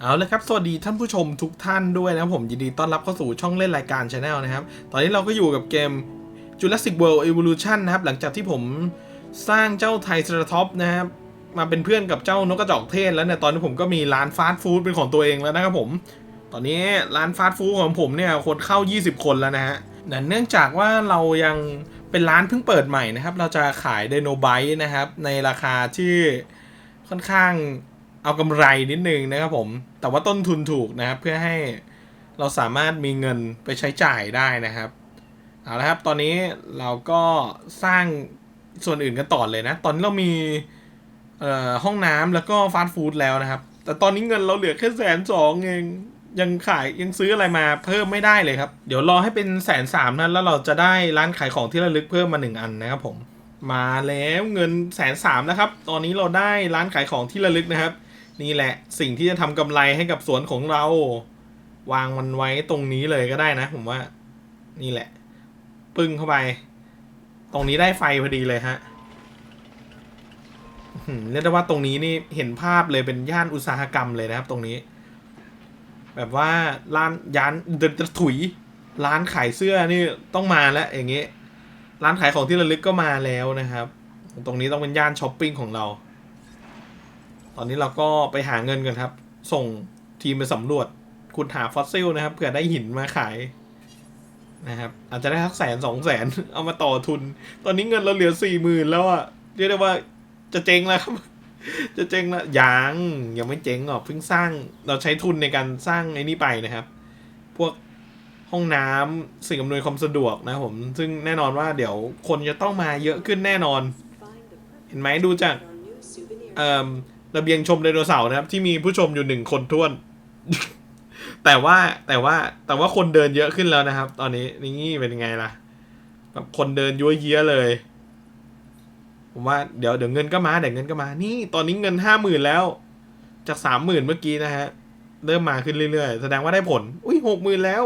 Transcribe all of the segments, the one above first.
เอาเลยครับ สวัสดีท่านผู้ชมทุกท่านด้วยนะครับผมยินดีต้อนรับเข้าสู่ช่องเล่นรายการ Channel นะครับ ตอนนี้เราก็อยู่กับเกม Jurassic World Evolution นะครับ หลังจากที่ผมสร้างเจ้าไทเซราท็อปนะครับ มาเป็นเพื่อนกับเจ้านกกระจอกเทศแล้วเนี่ย ตอนนี้ผมก็มีร้านฟาสต์ฟู้ดเป็นของตัวเองแล้วนะครับผม ตอนนี้ร้านฟาสต์ฟู้ดของผมเนี่ยคนเข้า 20 คนแล้วนะฮะเนื่องจากว่าเรายังเป็นร้านเพิ่งเปิดใหม่นะครับ เราจะขายไดโนไบต์นะครับในราคาที่ค่อนข้าง เอากำไรนิดนึงนะครับผม แต่ว่าต้นทุนถูกนะครับ เพื่อให้เราสามารถมีเงินไปใช้จ่ายได้นะครับ เอาละครับ ตอนนี้เราก็สร้างส่วนอื่นกันต่อเลยนะ ตอนนี้เรามีห้องน้ำแล้วก็ฟาสต์ฟู้ดแล้วนะครับ แต่ตอนนี้เงินเราเหลือแค่แสนสองเองยังขายยังซื้ออะไรมาเพิ่มไม่ได้เลยครับ เดี๋ยวรอให้เป็นแสนสามนั้นแล้วเราจะได้ร้านขายของที่ระลึกเพิ่มมาหนึ่งอันนะครับผม มาแล้วเงินแสนสามแล้วครับ ตอนนี้เราได้ร้านขายของที่ระลึกนะครับ นี่แหละสิ่งที่จะทำกำไรให้กับสวนของเรา วางมันไว้ตรงนี้เลยก็ได้นะ ผมว่า นี่แหละ ปึ้งเข้าไป ตรงนี้ได้ไฟพอดีเลยฮะอื้อหือเรียกได้ว่าตรงนี้นี่เห็นภาพเลยเป็นย่านอุตสาหกรรมเลยนะครับ ตรงนี้ แบบว่าร้านยานเดินถุย ร้านขายเสื้อนี่ต้องมาแล้วอย่างเงี้ยร้านขายของที่ระลึกก็มาแล้วนะครับ ตรงนี้ต้องเป็นย่านช้อปปิ้งของเรา ตอนนี้เราก็ไปหาเงินกันครับ ส่งทีมไปสำรวจขุดหาฟอสซิลนะครับเผื่อได้หินมาขายนะครับ อาจจะได้สักแสนสองแสนเอามาต่อทุน ตอนนี้เงินเราเหลือสี่หมื่นแล้วอะเรียกได้ว่าจะเจ๊งแล้วครับ จะเจ๊งแล้วยังยังไม่เจ๊งหรอกเพิ่งสร้างเราใช้ทุนในการสร้างไอ้นี่ไปนะครับ พวกห้องน้ำสิ่งอำนวยความสะดวกนะผม ซึ่งแน่นอนว่าเดี๋ยวคนจะต้องมาเยอะขึ้นแน่นอน เห็นไหมดูจากเอ่อ ระเบียงชมไดโนเสาร์นะครับ ที่มีผู้ชมอยู่หนึ่งคนท้วน แต่ว่าแต่ว่าแต่ว่าคนเดินเยอะขึ้นแล้วนะครับ ตอนนี้นี่เป็นยังไงล่ะแบบคนเดินยั่วเยี้ยเลย ผมว่าเดี๋ยวเดี๋ยวเงินก็มาเดี๋ยวเงินก็มา นี่ตอนนี้เงินห้าหมื่นแล้ว จากสามหมื่นเมื่อกี้นะฮะเริ่มมาขึ้นเรื่อยๆ แสดงว่าได้ผล อุ้ยหกหมื่นแล้ว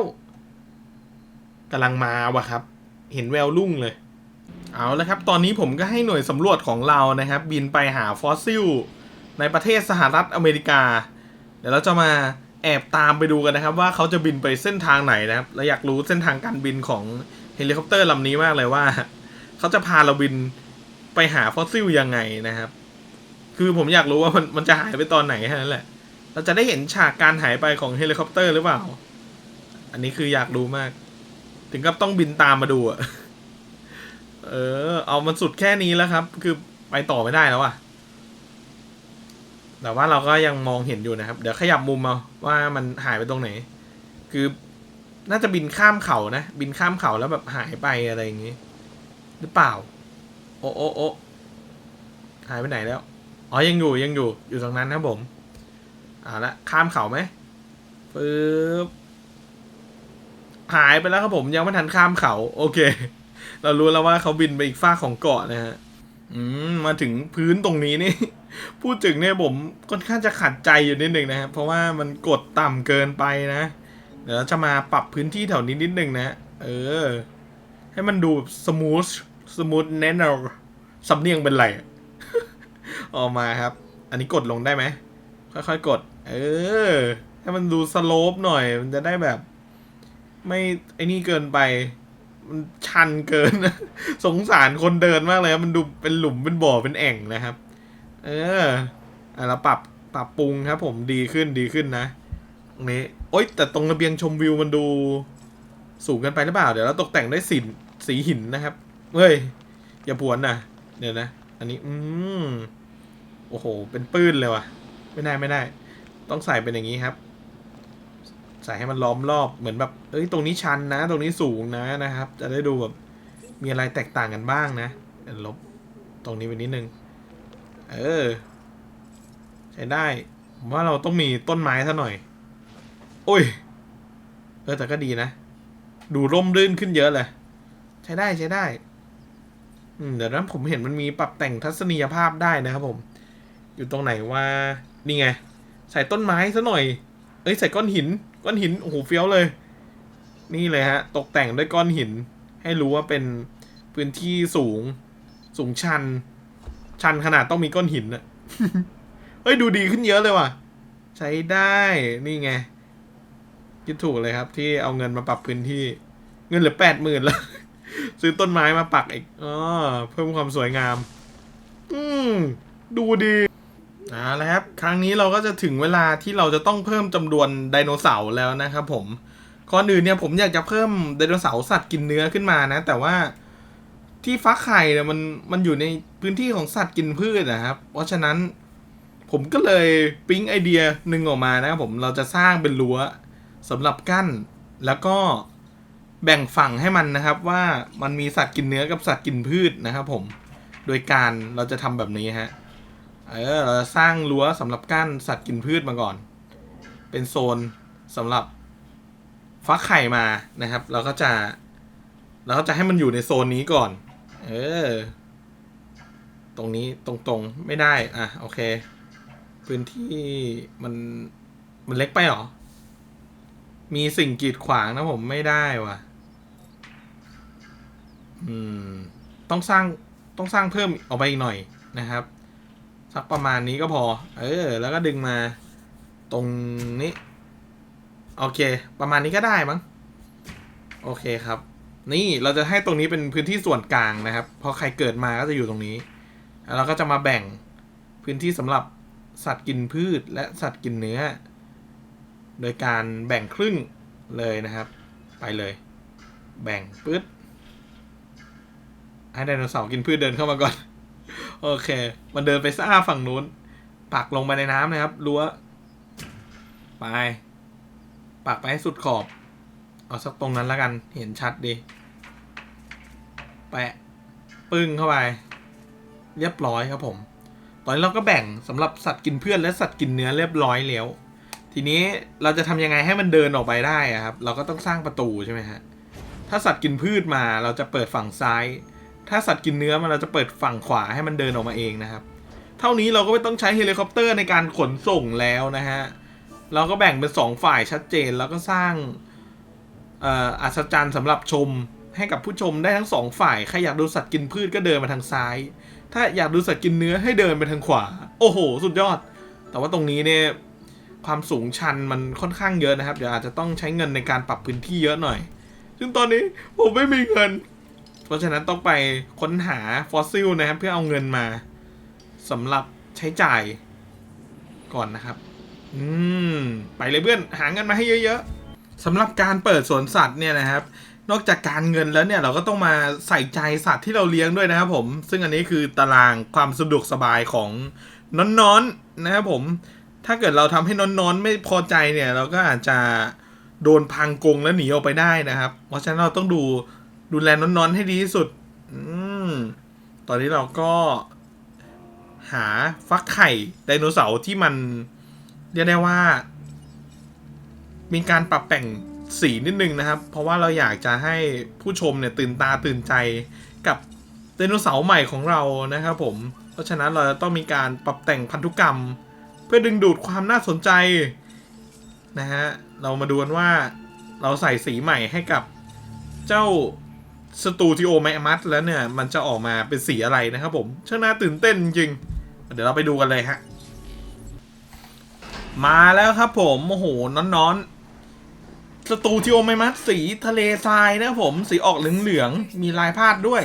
กำลังมาว่ะครับ เห็นแววรุ่งเลย เอาละครับ ตอนนี้ผมก็ให้หน่วยสำรวจของเรานะครับ บินไปหาฟอสซิล ในประเทศสหรัฐอเมริกา เดี๋ยวเราจะมาแอบตามไปดูกันนะครับ ว่าเขาจะบินไปเส้นทางไหนนะครับและอยากรู้เส้นทางการบินของเฮลิคอปเตอร์ลำนี้มากเลยว่าเขาจะพาเราบินไปหาฟอสซิลยังไงนะครับ คือผมอยากรู้ว่ามันมันจะหายไปตอนไหนแค่นั้นแหละ เราจะได้เห็นฉากการหายไปของเฮลิคอปเตอร์หรือเปล่า อันนี้คืออยากรู้มาก ถึงกับต้องบินตามมาดูอะเออ เอามันสุดแค่นี้แล้วครับ คือไปต่อไม่ได้แล้วอะ แต่ว่าเราก็ยังมองเห็นอยู่นะครับ เดี๋ยวขยับมุมเอาว่ามันหายไปตรงไหน คือน่าจะบินข้ามเขานะ บินข้ามเขาแล้วแบบหายไปอะไรอย่างงี้ หรือเปล่า โอ้โอ้โอ้หายไปไหนแล้ว อ๋อ ยังอยู่ยังอยู่อยู่ตรงนั้นนะผมเอาละข้ามเขาไหมปึ๊บหายไปแล้วครับผมยังไม่ทันข้ามเขา โอเค เรารู้แล้วว่าเขาบินไปอีกฝ้ากของเกาะนะฮะ อืม มาถึงพื้นตรงนี้นี่ พูดถึงเนี่ยผมค่อนข้างจะขัดใจอยู่นิดหนึ่งนะครับเพราะว่ามันกดต่ำเกินไปนะ เดี๋ยวเราจะมาปรับพื้นที่แถวนี้นิดหนึ่งนะ เออ ให้มันดูสมูทสมูทแน่นอนสำเนียงเป็นไรออกมาครับ อันนี้กดลงได้ไหมค่อยๆกด เออ ให้มันดูสโลปหน่อย มันจะได้แบบ ไม่ไอ้นี่เกินไป มันชันเกิน สงสารคนเดินมากเลยมันดูเป็นหลุมเป็นบ่อเป็นแอ่งนะครับ เอออะเราปรับปรับปรุงครับ ผมดีขึ้นดีขึ้นนะตรงนี้โอ๊ยแต่ตรงระเบียงชมวิวมันดูสูงเกันไปหรือเปล่า เดี๋ยวเราตกแต่งด้วยสีสีหินนะครับเฮ้ยอย่าพวนนะเดี๋ยวนะ อันนี้ อืมโอ้โห เป็นปื้นเลยว่ะ ไม่ได้ไม่ได้ ต้องใส่เป็นอย่างนี้ครับ ใส่ให้มันล้อมรอบเหมือนแบบ เอ้ย ตรงนี้ชันนะ ตรงนี้สูงนะนะครับ จะได้ดูแบบมีอะไรแตกต่างกันบ้างนะลบตรงนี้ไปนิดนึง เออ ใช้ได้ผมว่าเราต้องมีต้นไม้ซะหน่อย โอ้ย เออแต่ก็ดีนะ ดูร่มรื่นขึ้นเยอะเลย ใช้ได้ใช้ได้เดี๋ยวนั้นผมเห็นมันมีปรับแต่งทัศนียภาพได้นะครับผม อยู่ตรงไหนว่า นี่ไง ใส่ต้นไม้ซะหน่อย เอ้ยใส่ก้อนหิน ก้อนหิน โอ้โหเฟี้ยวเลย นี่เลยฮะ ตกแต่งด้วยก้อนหิน ให้รู้ว่าเป็นพื้นที่สูง สูงชัน ชันขนาดต้องมีก้อนหินอะเฮ้ยดูดีขึ้นเยอะเลยว่ะใช้ช้ได้นี่ไง คิดถูกเลยครับ ที่เอาเงินมาปรับพื้นที่ เงินเหลือแปดหมื่นแล้ว ซื้อต้นไม้มาปักอีกอ๋อเพิ่มความสวยงาม อืมดูดีเอาละครับ ครั้งนี้เราก็จะถึงเวลาที่เราจะต้องเพิ่มจำนวนไดโนเสาร์แล้วนะครับผมก่อนอื่นเนี่ยผมอยากจะเพิ่มไดโนเสาร์สัตว์กินเนื้อขึ้นมานะ แต่ว่า ที่ฟักไข่เนี่ยมันมันอยู่ในพื้นที่ของสัตว์กินพืชนะครับ เพราะฉะนั้นผมก็เลยปิ๊งไอเดียหนึ่งออกมานะครับผมเราจะสร้างเป็นรั้วสำหรับกั้น แล้วก็แบ่งฝั่งให้มันนะครับว่ามันมีสัตว์กินเนื้อกับสัตว์กินพืชนะครับ ผมโดยการเราจะทำแบบนี้ฮะเออเราจะสร้างรั้วสำหรับกั้นสัตว์กินพืชมาก่อน เป็นโซนสำหรับฟักไข่มานะครับ เราก็จะเราก็จะให้มันอยู่ในโซนนี้ก่อน เออ ตรงนี้ตรงๆ ไม่ได้ อะ โอเค พื้นที่มันมันเล็กไปหรอ มีสิ่งกีดขวางนะผมไม่ได้ว่ะ อืม ต้องสร้างต้องสร้างเพิ่มออกไปอีกหน่อยนะครับ สักประมาณนี้ก็พอ เออ แล้วก็ดึงมา ตรงนี้ โอเค ประมาณนี้ก็ได้มั้ง โอเคครับ นี่เราจะให้ตรงนี้เป็นพื้นที่ส่วนกลางนะครับพอใครเกิดมาก็จะอยู่ตรงนี้ แล้วเราก็จะมาแบ่งพื้นที่สำหรับสัตว์กินพืชและสัตว์กินเนื้อ โดยการแบ่งครึ่งเลยนะครับ ไปเลย แบ่งปึ๊ดให้ไดโนเสาร์กินพืชเดินเข้ามาก่อน โอเค มันเดินไปซ่าฝั่งนู้น ปักลงไปในน้ำนะครับรั้วไปปักไปให้สุดขอบ เอาสักตรงนั้นแล้วกันเห็นชัดดี แปะปึ้งเข้าไป เรียบร้อยครับผม ตอนนี้เราก็แบ่งสำหรับสัตว์กินเพื่อนและสัตว์กินเนื้อเรียบร้อยแล้ว ทีนี้เราจะทำยังไงให้มันเดินออกไปได้ครับ เราก็ต้องสร้างประตูใช่ไหมฮะ ถ้าสัตว์กินพืชมาเราจะเปิดฝั่งซ้าย ถ้าสัตว์กินเนื้อมาเราจะเปิดฝั่งขวาให้มันเดินออกมาเองนะครับ เท่านี้เราก็ไม่ต้องใช้เฮลิคอปเตอร์ในการขนส่งแล้วนะฮะ เราก็แบ่งเป็นสองฝ่ายชัดเจนแล้วก็สร้าง อัศจรรย์สำหรับชมให้กับผู้ชมได้ทั้งสองฝ่าย ใครอยากดูสัตว์กินพืชก็เดินมาทางซ้าย ถ้าอยากดูสัตว์กินเนื้อให้เดินไปทางขวา โอ้โห สุดยอด แต่ว่าตรงนี้เนี่ยความสูงชันมันค่อนข้างเยอะนะครับ เดี๋ยวอาจจะต้องใช้เงินในการปรับพื้นที่เยอะหน่อย ซึ่งตอนนี้ผมไม่มีเงิน เพราะฉะนั้นต้องไปค้นหาฟอสซิลนะครับเพื่อเอาเงินมาสำหรับใช้จ่ายก่อนนะครับ อืม ไปเลยเพื่อน หาเงินมาให้เยอะๆ สำหรับการเปิดสวนสัตว์เนี่ยนะครับ นอกจากการเงินแล้วเนี่ยเราก็ต้องมาใส่ใจสัตว์ที่เราเลี้ยงด้วยนะครับผม ซึ่งอันนี้คือตารางความสะดวกสบายของน้อนๆนะครับผม ถ้าเกิดเราทำให้น้อนๆไม่พอใจเนี่ย เราก็อาจจะโดนพังกงแล้วหนีออกไปได้นะครับ เพราะฉะนั้นเราต้องดูดูแลน้อนๆให้ดีที่สุด อืมตอนนี้เราก็หาฟักไข่ไดโนเสาร์ที่มันเรียกได้ว่า มีการปรับแต่งสีนิดนึงนะครับ เพราะว่าเราอยากจะให้ผู้ชมเนี่ยตื่นตาตื่นใจกับไดโนเสาร์ใหม่ของเรานะครับผม เพราะฉะนั้นเราจะต้องมีการปรับแต่งพันธุกรรม เพื่อดึงดูดความน่าสนใจนะฮะ เรามาดูกันว่าเราใส่สีใหม่ให้กับเจ้าสตูดิโอไมมัสแล้วเนี่ย มันจะออกมาเป็นสีอะไรนะครับผมช่างน่าตื่นเต้นจริง เดี๋ยวเราไปดูกันเลยฮะ มาแล้วครับผม โอ้โหน้อนๆ สตูดิโอไมมัสสีทะเลทรายนะครับผมสีออกเหลืองๆมีลายพาดด้วย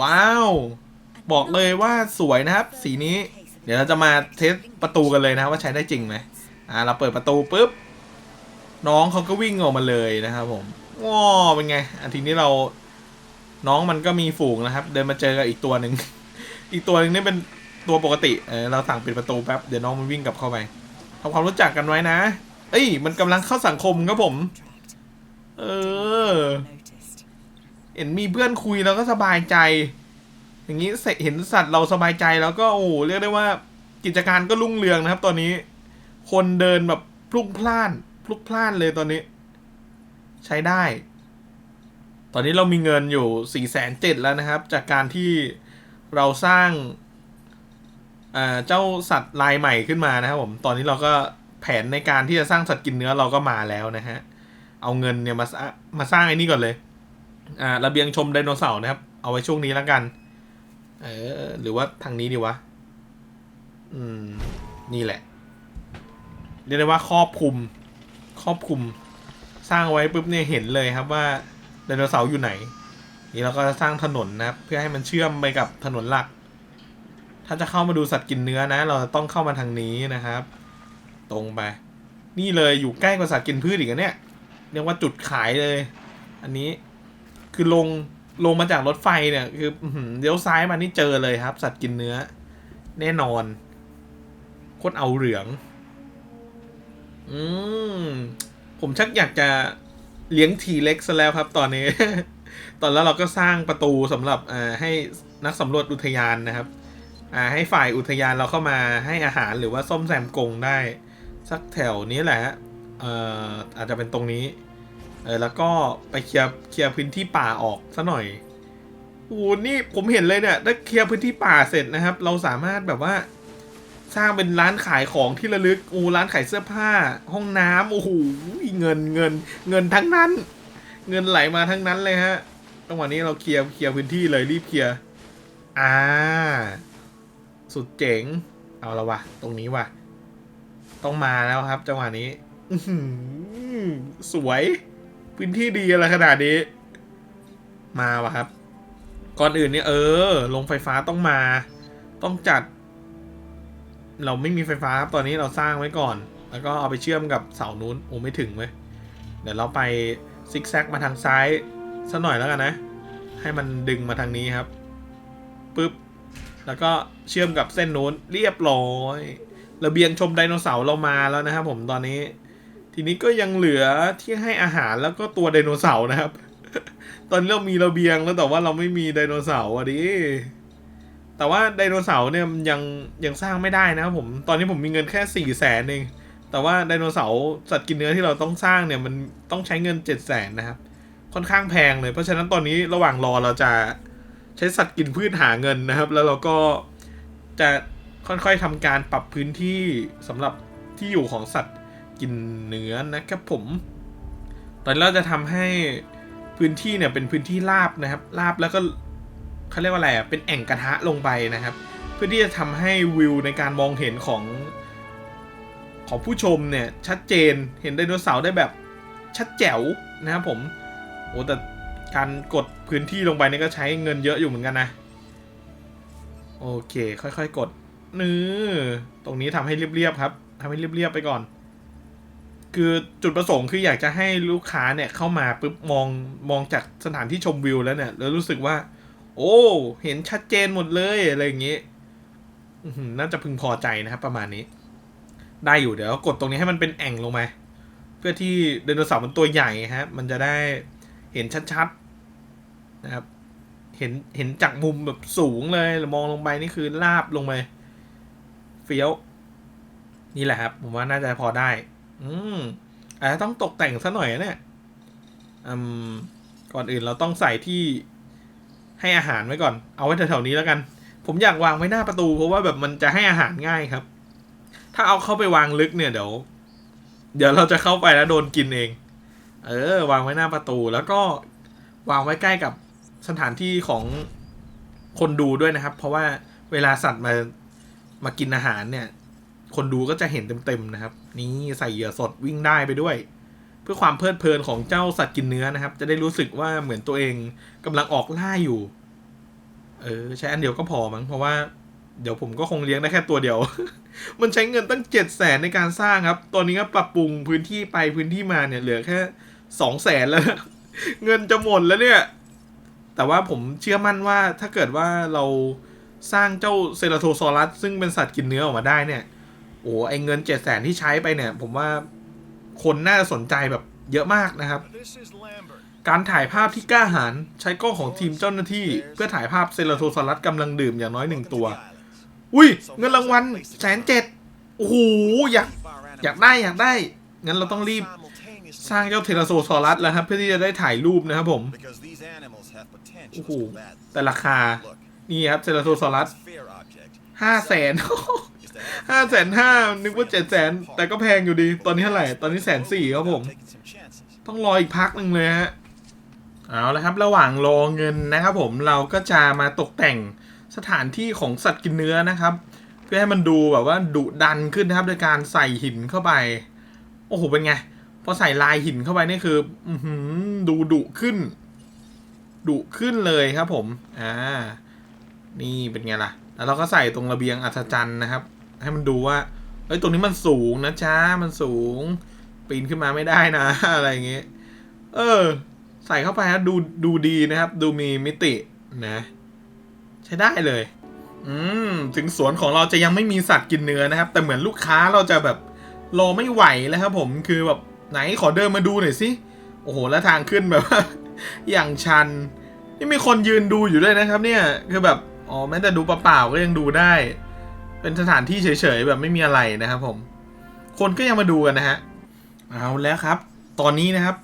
ว้าว บอกเลยว่าสวยนะครับ สีนี้ เดี๋ยวเราจะมาเทสประตูกันเลยนะว่าใช้ได้จริงไหมอ่าเราเปิดประตูปุ๊บน้องเขาก็วิ่งออกมาเลยนะครับผมว้าวเป็นไงอันทีนี้เราน้องมันก็มีฝูงนะครับ เดินมาเจอกับอีกตัวหนึ่ง อีกตัวหนึ่งนี่เป็นตัวปกติ เออเราสั่งปิดประตูแป๊บ เดี๋ยวน้องมันวิ่งกลับเข้าไปทำความรู้จักกันไว้นะ อ้ย มันกำลังเข้าสังคมครับผม เออ เห็นมีเพื่อนคุยแล้วก็สบายใจ อย่างนี้เห็นสัตว์เราสบายใจแล้วก็โอ้เรียกได้ว่า กิจการก็รุ่งเรืองนะครับ ตอนนี้ คนเดินแบบพลุกพล่าน พลุกพล่านเลยตอนนี้ ใช้ได้ ตอนนี้เรามีเงินอยู่สี่แสนเจ็ดแล้วนะครับ จากการที่เราสร้างเจ้าสัตว์ลายใหม่ขึ้นมานะครับผม ตอนนี้เราก็ ผนในการที่จะสร้างสัตว์กินเนื้อเราก็มาแล้วนะฮะ เอาเงินเนี่ยมาสร้างมาสร้างไอ้นี่ก่อนเลย อ่าระเบียงชมไดโนเสาร์นะครับ เอาไว้ช่วงนี้แล้วกัน เออ หรือว่าทางนี้ดีวะ อืม นี่แหละ เรียกได้ว่าครอบคลุม ครอบคลุม สร้างไว้ปุ๊บเนี่ยเห็นเลยครับว่าไดโนเสาร์อยู่ไหน นี่เราก็จะสร้างถนนนะครับ เพื่อให้มันเชื่อมไปกับถนนหลัก ถ้าจะเข้ามาดูสัตว์กินเนื้อนะ เราต้องเข้ามาทางนี้นะครับ ตรงไป นี่เลยอยู่ใกล้กับสัตว์กินพืชอีกอะเนี่ย เรียกว่าจุดขายเลย อันนี้คือลงลงมาจากรถไฟเนี่ยคือเลี้ยวซ้ายมานี่เจอเลยครับ สัตว์กินเนื้อ แน่นอนโคตรเอาเหลือง อืมผมชักอยากจะเลี้ยงทีเล็กซะแล้วครับตอนนี้ ตอนแล้วเราก็สร้างประตูสำหรับอให้นักสำรวจอุทยานนะครับอ่าให้ฝ่ายอุทยานเราเข้ามาให้อาหารหรือว่าส้มแซมกงได้ สักแถวนี้แหละเอ่ออาจจะเป็นตรงนี้ เออแล้วก็ไปเคลียร์เคลียร์พื้นที่ป่าออกซะหน่อยโอ้นี่ผมเห็นเลยเนี่ยถ้าเคลียร์พื้นที่ป่าเสร็จนะครับ เราสามารถแบบว่า สร้างเป็นร้านขายของที่ระลึกอูร้านขายเสื้อผ้า ห้องน้ำโอ้โหเงินเงิน เงินทั้งนั้น เงินไหลมาทั้งนั้นเลยฮะจังหวะนี้เราเคลียร์เคลียร์พื้นที่เลยรีบเคลียร์อ่า สุดเจ๋ง เอาละวะตรงนี้วะ ต้องมาแล้วครับ จังหวะนี้อื้อหือสวย พื้นที่ดีอะไรขนาดนี้ มาวะครับ ก่อนอื่นเนี่ยเออ ลงไฟฟ้าต้องมา ต้องจัด เราไม่มีไฟฟ้าครับ ตอนนี้เราสร้างไว้ก่อน แล้วก็เอาไปเชื่อมกับเสานู้น โอ้ไม่ถึงเว้ย เดี๋ยวเราไปซิกแซกมาทางซ้ายสักหน่อยแล้วกันนะ ให้มันดึงมาทางนี้ครับ ปึ๊บ แล้วก็เชื่อมกับเส้นนู้นเรียบร้อย ระเบียงชมไดโนเสาร์เรามาแล้วนะครับผมตอนนี้ ทีนี้ก็ยังเหลือที่ให้อาหารแล้วก็ตัวไดโนเสาร์นะครับ ตอนนี้เรามีระเบียงแล้วแต่ว่าเราไม่มีไดโนเสาร์อะดิแต่ว่าไดโนเสาร์เนี่ยยังยังสร้างไม่ได้นะครับผมตอนนี้ผมมีเงินแค่สี่แสนเองแต่ว่าไดโนเสาร์สัตว์กินเนื้อที่เราต้องสร้างเนี่ยมันต้องใช้เงินเจ็ดแสนนะครับ ค่อนข้างแพงเลย เพราะฉะนั้นตอนนี้ระหว่างรอเราจะใช้สัตว์กินพืชหาเงินนะครับ แล้วเราก็จะ ค่อยๆทำการปรับพื้นที่สำหรับที่อยู่ของสัตว์กินเนื้อนะครับผม ตอนนี้เราจะทำให้พื้นที่เนี่ยเป็นพื้นที่ราบนะครับ ราบแล้วก็เขาเรียกว่าอะไรอะเป็นแอ่งกระทะลงไปนะครับ เพื่อที่จะทำให้วิวในการมองเห็นของของผู้ชมเนี่ยชัดเจนเห็นไดโนเสาร์ได้แบบชัดแจ๋วนะครับผมโอ้แต่การกดพื้นที่ลงไปนี่ก็ใช้เงินเยอะอยู่เหมือนกันนะ โอเค ค่อยๆ กด นื้อตรงนี้ทำให้เรียบๆครับทำให้เรียบๆไปก่อน คือจุดประสงค์คืออยากจะให้ลูกค้าเนี่ยเข้ามาปุ๊บมองมองจากสถานที่ชมวิวแล้วเนี่ย แล้วรู้สึกว่า โอ้ เห็นชัดเจนหมดเลยอะไรอย่างงี้น่าจะพึงพอใจนะครับ ประมาณนี้ ได้อยู่เดี๋ยวกดตรงนี้ให้มันเป็นแอ่งลงมา เพื่อที่ไดโนเสาร์มันตัวใหญ่ฮะ มันจะได้เห็นชัดๆนะครับ เห็นเห็นจากมุมแบบสูงเลยมองลงไปนี่คือลาบลงไป เฟี้ยว นี่แหละครับ ผมว่าน่าจะพอได้ อืมอาจจะต้องตกแต่งซะหน่อยนะเนี่ยอืมก่อนอื่นเราต้องใส่ที่ให้อาหารไว้ก่อน เอาไว้แถวๆนี้แล้วกัน ผมอยากวางไว้หน้าประตู เพราะว่าแบบมันจะให้อาหารง่ายครับ ถ้าเอาเข้าไปวางลึกเนี่ยเดี๋ยว เดี๋ยวเราจะเข้าไปแล้วโดนกินเอง เออ วางไว้หน้าประตูแล้วก็วางไว้ใกล้กับสถานที่ของคนดูด้วยนะครับ เพราะว่าเวลาสัตว์มา มากินอาหารเนี่ย คนดูก็จะเห็นเต็มๆนะครับ นี่ใส่เหยื่อสดวิ่งได้ไปด้วย เพื่อความเพลิดเพลินของเจ้าสัตว์กินเนื้อนะครับ จะได้รู้สึกว่าเหมือนตัวเองกำลังออกล่าอยู่ เออ ใช้อันเดียวก็พอมั้งเพราะว่าเดี๋ยวผมก็คงเลี้ยงได้แค่ตัวเดียว มันใช้เงินตั้งเจ็ดแสนในการสร้างครับ ตอนนี้ก็ปรับปรุงพื้นที่ไปพื้นที่มาเนี่ยเหลือแค่สองแสนแล้ว เงินจะหมดแล้วเนี่ย แต่ว่าผมเชื่อมั่นว่าถ้าเกิดว่าเรา สร้างเจ้าเซราโทซอรัส ซึ่งเป็นสัตว์กินเนื้อออกมาได้เนี่ย โอ้ไอเงินเจ็ดแสนที่ใช้ไปเนี่ย ผมว่าคนน่าสนใจแบบเยอะมากนะครับ การถ่ายภาพที่กล้าหาญใช้กล้องของทีมเจ้าหน้าที่ เพื่อถ่ายภาพเซราโทซอรัสกำลังดื่มอย่างน้อยหนึ่งตัว อุ้ย เงินรางวัลแสนเจ็ดโอ้โหอยากอยากได้อยากได้ งั้นเราต้องรีบสร้างเจ้าเทราโซซอรัสแล้วครับ เพื่อที่จะได้ถ่ายรูปนะครับผม โอ้โหแต่ราคา นี่ครับเทราโซซอรัส this sphere object ห้าแสน is to have ห้าแสนห้านึกว่าเจ็ดแสนแต่ก็แพงอยู่ดี ตอนนี้เท่าไหร่ ตอนนี้แสนสี่ครับผม taking some chances. ต้องรออีกพักหนึ่งเลยฮะ เอาละครับ ระหว่างรอเงินนะครับผม เราก็จะมาตกแต่งสถานที่ของสัตว์กินเนื้อนะครับ เพื่อให้มันดูแบบว่าดุดันขึ้นนะครับ โดยการใส่หินเข้าไป โอ้โห เป็นไง พอใส่ลายหินเข้าไปนี่คืออือหือดูดุขึ้น ดุขึ้นเลยครับผม อ่า นี่เป็นไงล่ะ แล้วเราก็ใส่ตรงระเบียงอัศจรรย์นะครับ ให้มันดูว่า เอ้ย ตรงนี้มันสูงนะจ๊ะมันสูง ปีนขึ้นมาไม่ได้นะ อะไรอย่างเงี้ย เออ ใส่เข้าไปนะดู ดูดีนะครับ ดูมีมิตินะ ใช้ได้เลย อืม ถึงสวนของเราจะยังไม่มีสัตว์กินเนื้อนะครับ แต่เหมือนลูกค้าเราจะแบบรอไม่ไหวแล้วครับ ผม คือแบบไหนขอเดินมาดูหน่อยสิ โอ้โห แล้วทางขึ้นแบบว่าอย่างชัน นี่มีคนยืนดูอยู่ด้วยนะครับ เนี่ย คือแบบ อ๋อแม้แต่ดูเปล่าๆก็ยังดูได้ เป็นสถานที่เฉยๆแบบไม่มีอะไรนะครับผม คนก็ยังมาดูกันนะฮะ เอาแล้วครับ ตอนนี้นะครับ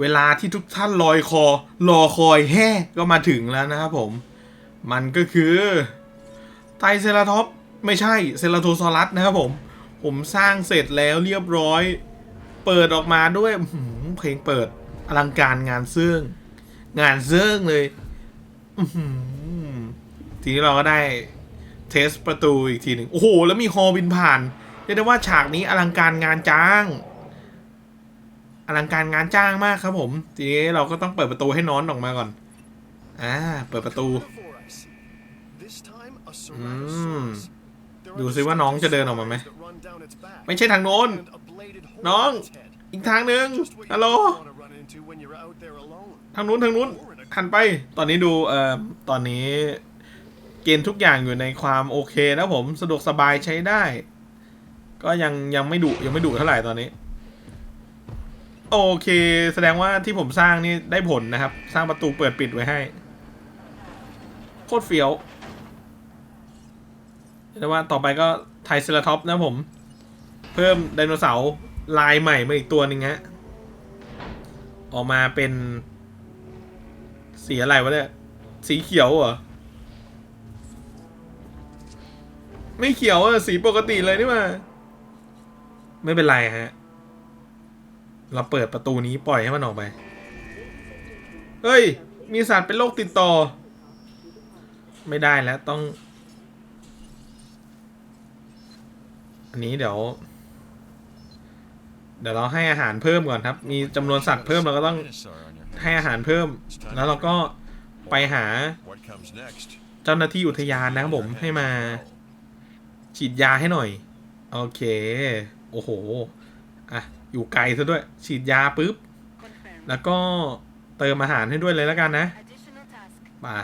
เวลาที่ทุกท่านลอยคอ รอคอยแห่ก็มาถึงแล้วนะครับผม มันก็คือไตเซราท็อปไม่ใช่เซราโทซอรัสนะครับผม ผมสร้างเสร็จแล้วเรียบร้อย เปิดออกมาด้วยเพลงเปิดอลังการงานซึ่งงานเซิ่งเลย อื นี้เราก็ได้เทสประตูอีกทีหนึ่งโอ้โห แล้วมีฮอบินผ่านเรียกได้ว่าฉากนี้อลังการงานจ้าง อลังการงานจ้างมากครับผม ทีนี้เราก็ต้องเปิดประตูให้น้อนออกมาก่อน อ่า เปิดประตู อืม ดูซิว่าน้องจะเดินออกมาไหม ไม่ไม่ใช่ใช่ทางโน้น น้อง อีกทางหนึ่งฮัลโหล ทางนู้นทางนู้นหันไป ตอนนี้ดู เอ่อ ตอนนี้ เกณฑ์ทุกอย่างอยู่ในความโอเคนะผมสะดวกสบายใช้ได้ ก็ยังยังไม่ดุยังไม่ดุเท่าไหร่ตอนนี้ โอเค แสดงว่าที่ผมสร้างนี่ได้ผลนะครับ สร้างประตูเปิดปิดไว้ให้ โคตรเฟี้ยวแต่ว่าต่อไปก็ไทรเซราท็อปนะผม เพิ่มไดโนเสาร์ลายใหม่มาอีกตัวหนึ่งฮะ ออกมาเป็นสีอะไรวะเนี่ย สีเขียวเหรอ ไม่เขียวอะสีปกติเลยนี่มาไม่เป็นไรฮะ เราเปิดประตูนี้ปล่อยให้มันออกไป เฮ้ย มีสัตว์เป็นโรคติดต่อ ไม่ได้แล้วต้อง อันนี้เดี๋ยว เดี๋ยวเราให้อาหารเพิ่มก่อนครับ มีจำนวนสัตว์เพิ่มเราก็ต้องให้อาหารเพิ่ม แล้วเราก็ไปหาเจ้าหน้าที่อุทยานนะครับผมให้มา ฉีดยาให้หน่อย โอเค โอ้โห อะ อยู่ไกลซะด้วย ฉีดยาปุ๊บ แล้วก็เติมอาหารให้ด้วยเลยแล้วกันนะ Additional task. มา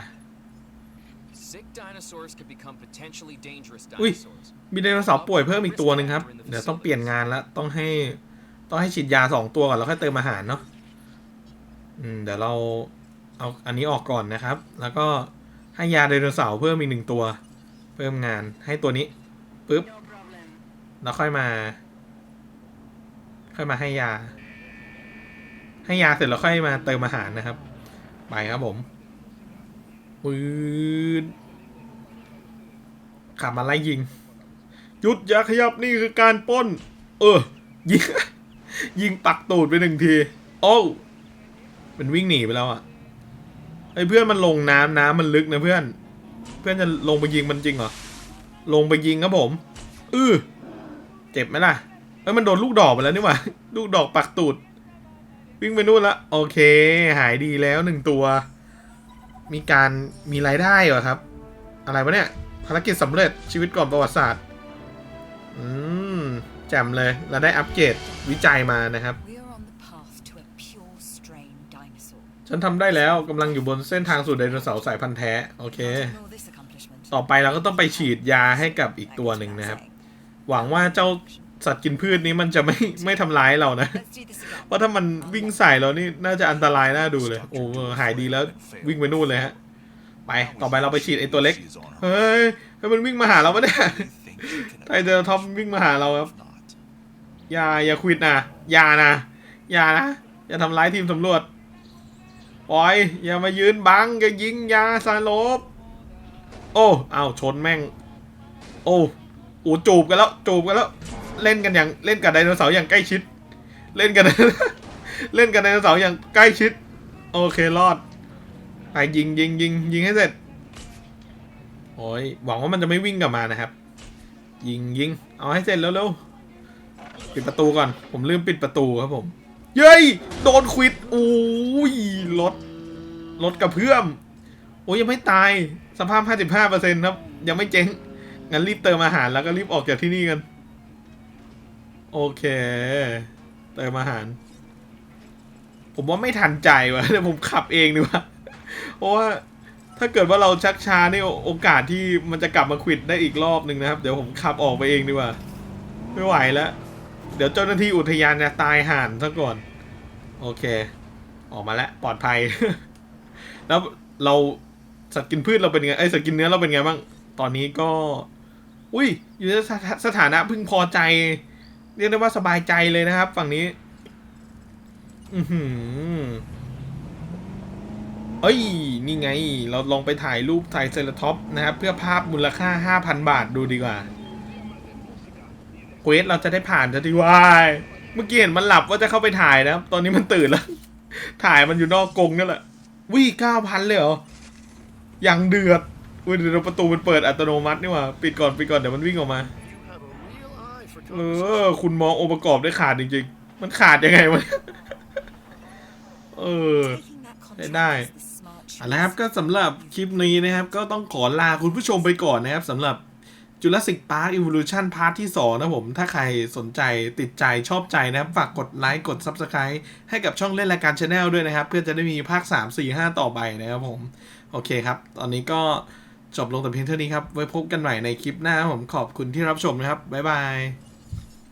Sick dinosaurs can become potentially dangerous Ui. dinosaurs. มีไดโนเสาร์ป่วยเพิ่มอีกตัวหนึ่งครับ เดี๋ยวต้องเปลี่ยนงานแล้ว ต้องให้ ต้องให้ฉีดยาสองตัวก่อนแล้วค่อยเติมอาหารเนาะ อืม เดี๋ยวเราเอาอันนี้ออกก่อนนะครับ แล้วก็ให้ยาไดโนเสาร์เพิ่มอีกหนึ่งตัว เพิ่มงานให้ตัวนี้ ปุ๊บแล้วค่อยมา ค่อยมาให้ยา ให้ยาเสร็จแล้วค่อยมาเติมอาหารนะครับ ไปครับผมปืนขับมาไล่ยิง หยุดอย่าขยับนี่คือการป้น เออ ยิง ยิงปักตูดไปหนึ่งที โอ้วมันวิ่งหนีไปแล้วอะไอ้เพื่อนมันลงน้ำน้ำมันลึกนะเพื่อน เพื่อนจะลงไปยิงมันจริงเหรอ ลงไปยิงครับผม อือเจ็บไหมล่ะเอ้ยมันโดนลูกดอกไปแล้วนี่หว่า ลูกดอกปักตูด วิ่งไปนู่นละ โอเค หายดีแล้วหนึ่งตัว มีการมีรายได้เหรอครับ อะไรวะเนี่ย ภารกิจสำเร็จชีวิตก่อนประวัติศาสตร์ อืมแจ่มเลยแล้วได้อัปเกรดวิจัยมานะครับ We are on the path to a pure strain dinosaur. ฉันทำได้แล้วกำลังอยู่บนเส้นทางสู่ไดโนเสาร์สายพันธุ์แท้ โอเค ต่อไปเราก็ต้องไปฉีดยาให้กับอีกตัวหนึ่งนะครับ หวังว่าเจ้าสัตว์กินพืชนี้มันจะไม่ไม่ทำร้ายเรานะ เพราะถ้ามันวิ่งใส่เรานี่น่าจะอันตรายน่าดูเลย โอ้หายดีแล้ววิ่งไปนู่นเลยฮะ ไป ต่อไปเราไปฉีดไอตัวเล็ก เฮ้ยให้มันวิ่งมาหาเราปะเนี่ยไทเจอท็อปวิ่งมาหาเราครับ อย่าอย่าควิดนะ อย่านะ อย่านะ อย่าทำร้ายทีมสำรวจปล่อย อย่ามายืนบังอย่ายิงยาสลบ โอ้เอาวชนแม่ง โอ้โอ้จูบกันแล้วจูบกันแล้ว เล่นกันอย่างเล่นกับไดโนเสาร์อย่างใกล้ชิด เล่นกัน เล่นกับไดโนเสาร์อย่างใกล้ชิด โอเครอดไปยิงยิงยิงยิงให้เสร็จโอ้ยหวังว่ามันจะไม่วิ่งกลับมานะครับ ยิงยิงเอาให้เสร็จแล้วเร็วๆปิดประตูก่อน ผมลืมปิดประตูครับผม เย้ยโดนควิดโอ้ยรถรถกระเพื่อมโอ้ยยังไม่ตาย สภาพ 55%ครับ ยังไม่เจ๊ง งั้นรีบเติมอาหารแล้วก็รีบออกจากที่นี่กัน โอเค เติมอาหาร ผมว่าไม่ทันใจวะเดี๋ยวผมขับเองดีกว่า เพราะว่าถ้าเกิดว่าเราชักช้านี่โอกาสที่มันจะกลับมาควิดได้อีกรอบหนึ่งนะครับ เดี๋ยวผมขับออกไปเองดีกว่า ไม่ไหวแล้ว เดี๋ยวเจ้าหน้าที่อุทยานจะตายห่านซะก่อน โอเค ออกมาแล้วปลอดภัย แล้วเรา สัตว์กินพืชเราเป็นไงไอสัตว์กินเนื้อเราเป็นไงบ้างตอนนี้ก็ อุ้ย อยู่ในสถานะพึงพอใจเรียกได้ว่าสบายใจเลยนะครับ ฝั่งนี้ อือหือเอ้ย นี่ไง เราลองไปถ่ายรูปถ่ายเซเลท็อปนะครับ เพื่อภาพมูลค่า5,000บาทดูดีกว่าเควสเราจะได้ผ่านจะดีวายเมื่อกี้เห็นมันหลับว่าจะเข้าไปถ่ายนะครับตอนนี้มันตื่นแล้ว ถ่ายมันอยู่นอกกรงนั่นแหละวิ่เก้าพันเลยเหรอ ยังเดือดอุ้ยเดี๋ยวประตูมันเปิดอัตโนมัตินี่หว่าปิดก่อนปิดก่อนเดี๋ยวมันวิ่งออกมา เออ คุณมององค์ประกอบได้ขาดจริงๆ มันขาดยังไงวะเออ Taking that ได้ contract is the smart เอาละครับก็สำหรับคลิปนี้นะครับ ก็ต้องขอลาคุณผู้ชมไปก่อนนะครับสำหรับ Jurassic Park Evolution Part ที่ 2 นะผม ถ้าใครสนใจติดใจชอบใจนะครับ ฝากกดไลค์กด Subscribe ให้กับช่องเล่นรายการ Channel ด้วยนะครับ เพื่อจะได้มีภาค 3 4 5 ต่อไปนะครับผม โอเคครับ ตอนนี้ก็จบลงแต่เพียงเท่านี้ครับ ไว้พบกันใหม่ในคลิปหน้าครับผมขอบคุณที่รับชมนะครับ บ๊ายบาย